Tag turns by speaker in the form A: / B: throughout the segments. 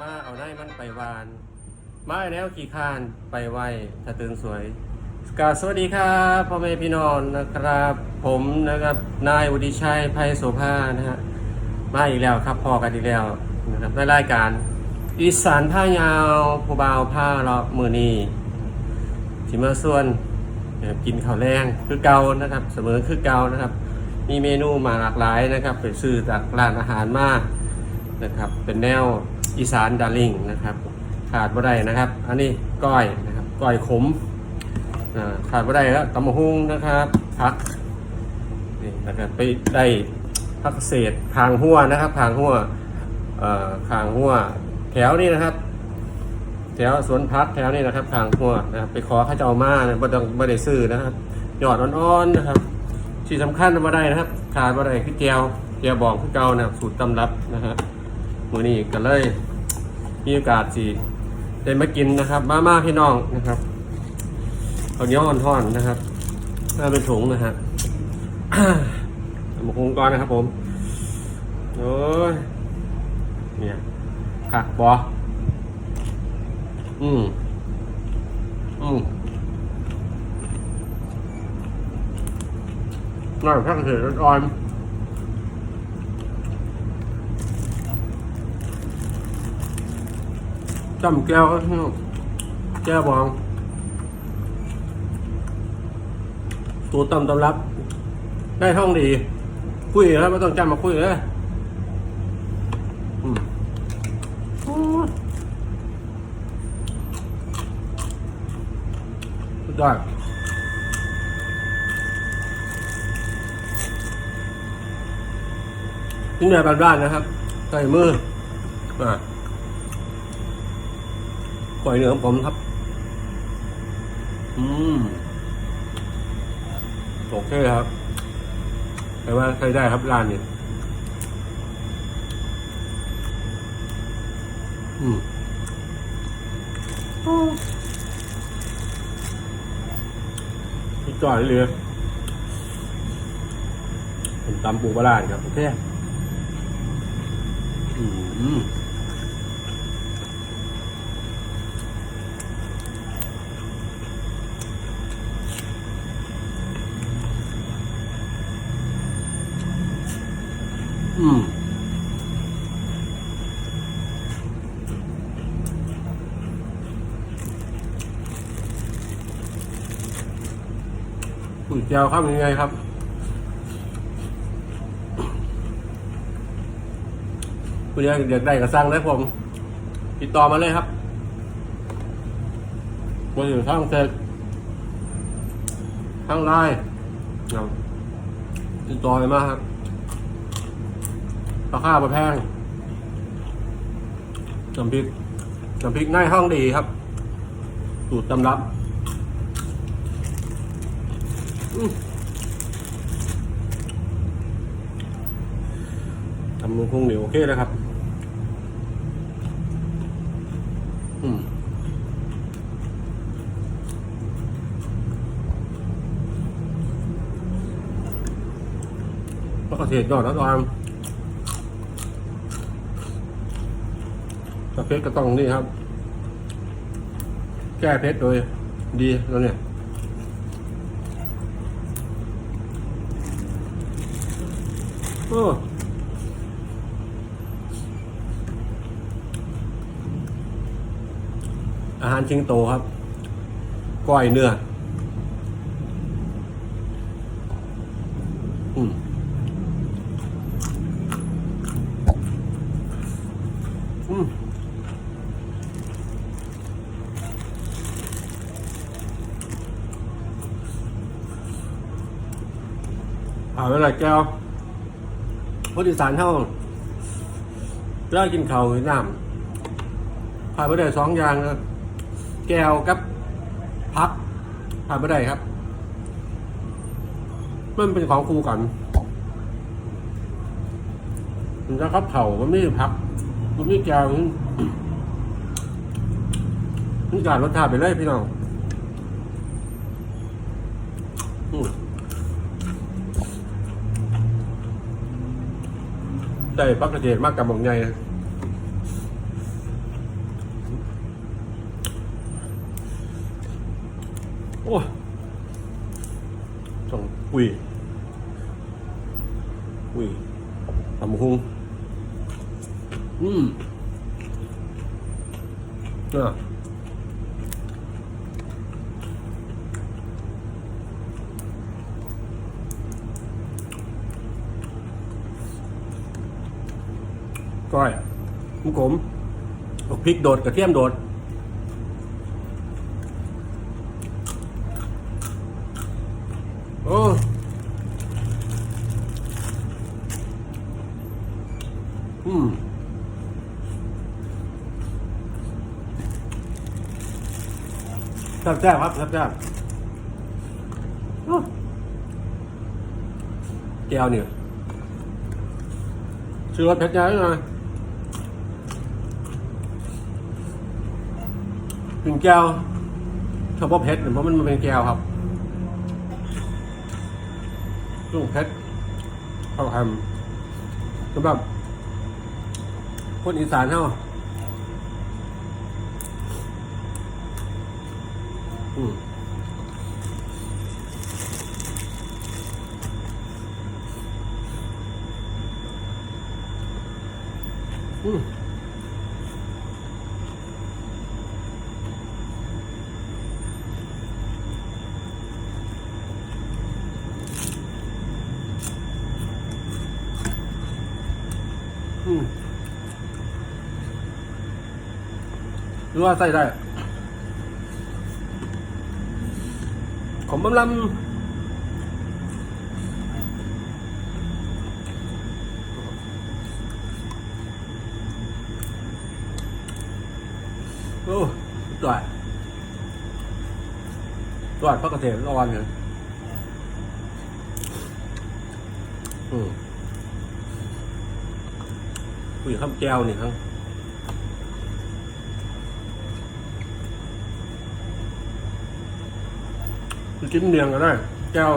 A: มาเอาได้มันไปวาน มาเอาแนวขี่คานไปไวถ้าตื่นสวยกาสวัสดีครับพ่อแม่พี่น้องนะครับ ผมนะครับนายวุฒิชัยไพโสภานะฮะมาอีกแล้วครับพอกันอีกแล้วนะครับในรายการ อีสานผ้ายาวผู้บ่าวผ้าเลาะมือนีทีมาส่วนกินข้าวแรงคือเกานะครับ เสมอคือเกานะครับ มีเมนูมาหลากหลายนะครับ ไปซื้อจากร้านอาหารมากนะครับ เป็นแนว อีสานดาริงนะครับ ขาดบ่ได้นะครับ อันนี้ก้อยนะครับก้อยขมขาดบ่ได้แล้วตำมะฮุ่งนะครับพักนี่นะครับไปได้พักเศษคางหัวนะครับคางหัวเอ่อคางหัวแถวนี้นะครับ แถวสวนพักแถวนี้นะครับคางหัวนะครับไปขอข้าเจ้ามานะบ่ต้องบ่ได้ซื้อนะครับหยอดอ่อนๆนะครับที่สำคัญมาได้นะครับขาดมาได้คือแก้วแก้วบองคือเก่านะครับสูตรตำรับนะฮะ มื้อนี้ก็เลยมีโอกาสสิได้มากินนะครับ มาม่าพี่น้องนะครับข้าเนียอ่อนๆนะครับน่าเป็นถุงนะฮะมาคงก่อนนะครับผมโอ้ยเนี่ยค่ะบออืมอืมน่าพักเถือะอ่อน จำแก้วก็ที่แก้วบอง ตัวตำตำรับ ได้ท่องดี คุยแล้วไม่ต้องจำมาคุยเลยอืมโอ้ยสุดยอดทิ้งในบ้านๆนะครับใส่มืออ่า ปล่อยเนื้อของผมครับ อืมโอเคครับแต่ว่าใช้ได้ครับร้านนี้อืมพี่จ่อยเลยผมตำปูปลาร้านี่ครับ โอเค อืม อืมปุ๋ยเจียวครับยังไงครับคุณอยากอยากได้ก็สั่งได้ผม ติดต่อมาเลยครับมาอยู่ทางเฟซทางไลน์ติดต่อมาครับ ราคาประแพงน้ำพริกน้ำพริกง่ายห้องดีครับสูตรตำรับทำมือคงเหนียวโอเคเลยครับอืมมะเขือเทศยอดแล้วตอน กระเพชรก็ต้องนี่ครับ แก้เพชรโดยดีแล้วเนี่ยโอ้อาหารชิงโตครับ ก้อยเนื้อ ผ่านไปหลาแก้วคนอีสานเท่าเลิกกินเขาหรือน้ำผ่านไปได้สองอย่างนะแก้วกับพักผ่านไปได้ครับ มันเป็นของคู่กันมันจะครับเผามันไม่พัก มันไม่แก้วมันนี่การรสชาติไปเลยพี่น้อง ได้ปักกระเทียมมากกับหมองไงโอ้ต้องกุยกุยทำหุงอืมอะ ก้อยมุกผมเอาพริกโดดกระเทียมโดดโอ้อืมแซ่บแซ่บครับแซ่บแซ่บโอ้แก้วเนี่ยชื่อรสเพชรยาหน่อย กินแก้วชอบเพชรเพราะมันเป็นแก้วครับลูกเพชรเขาทำสำหรับคนอีสานเท่าอืมอืม หรือว่าใส่ได้ผมบำลำโอ้ตรวจตรวจพระเกษตรระวังเลยอืมคุยข้ามแก้วนี่ครับ จิ้มเนียงก็ได้แก้ว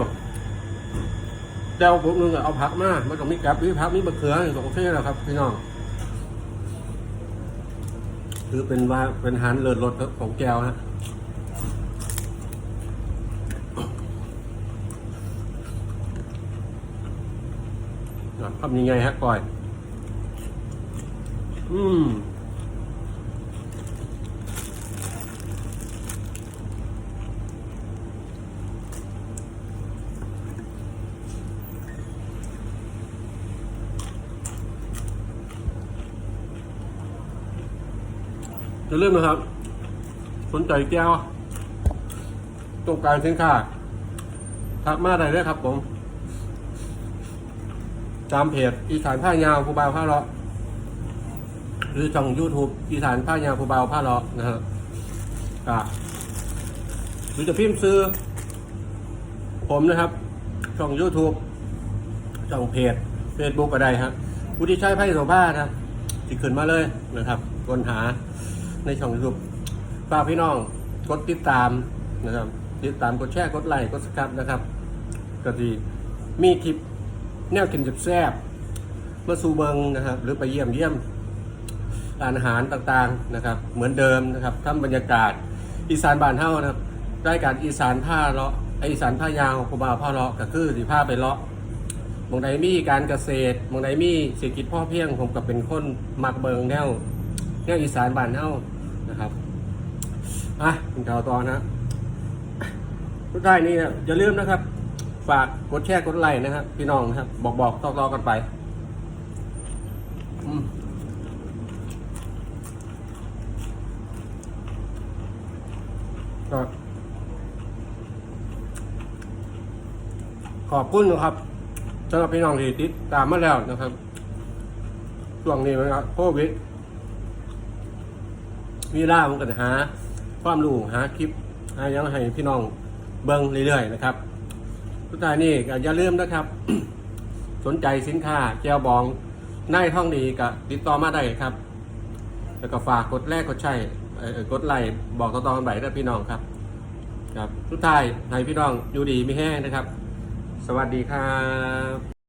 A: แก้วผมนึงเอาผักมามันต้องมีแกลบมีผักมีมะเขือสองโอเคแล้วครับ พี่น้องคือเป็นว่าเป็นอาหารเลิศรสของแก้วฮะทำยังไงฮะก่อย อืม จะเริ่าลืมนะครับ สนใจแก้วต้องการสินค้าทักมาได้เลยครับผมตามเพจอีสานผ้ายาวผู้บ่าวผ้าเลาะหรือช่อง YouTube อีสานผ้ายาวผู้บ่าวผ้าเลาะนะฮะอะหรือจะพิมพ์ซื้อ ผมนะครับ ช่อง YouTube ช่องเพจ Facebook ก็ได้ฮะผู้ที่ใช้ไพ่โซบ้านะติดขึ้นมาเลยนะครับค้นหา ในช่อง YouTube ฝากพี่น้องกดติดตามนะครับ ติดตามกดแชร์กดไลค์กดสกับนะครับก็ดีมีคลิปแนวกินแซ่บมาสู่เบิงนะครับ หรือไปเยี่ยมเยี่ยมร้านอาหารต่างๆนะครับ เหมือนเดิมนะครับทำบรรยากาศอีสานบ้านเฮานะครับรายการอีสานผ้าเลาะอีสานผ้ายาวผู้บ่าวผ้าเลาะก็คือสีผ้าไปเลาะบางใดมีการเกษตรบางใดมีเศรษฐกิจพ่อเพียงผมกับเป็นคนมักเบิงแนวแนวอีสานบ้านเฮา นะครับอะเป็นข่าวต่อนะสุดท้ายนี้นะอย่าลืมนะครับ ฝากกดแชร์กดไลค์นะครับพี่น้องนะครับ บอกบอกต่อๆกันไปอืมก็ขอบคุณนะครับสำหรับพี่น้องที่ติดตามมาแล้วนะครับช่วงนี้มันก็โควิด มีล่ามันกันหาความรู้หาคลิปหายังให้พี่น้องเบิ่งเรื่อยๆนะครับสุดท้ายนี่ก็อย่าลืมนะครับ สนใจสินค้าแก้วบองนายท่องดีก็ติดต่อมาได้ครับ แล้วก็ฝากกดแรกกดใช่กดไลค์บอกต่อๆกันไปด้วยพี่น้องครับ ครับสุดท้ายให้พี่น้องอยู่ดีไม่แห้งนะครับ สวัสดีครับ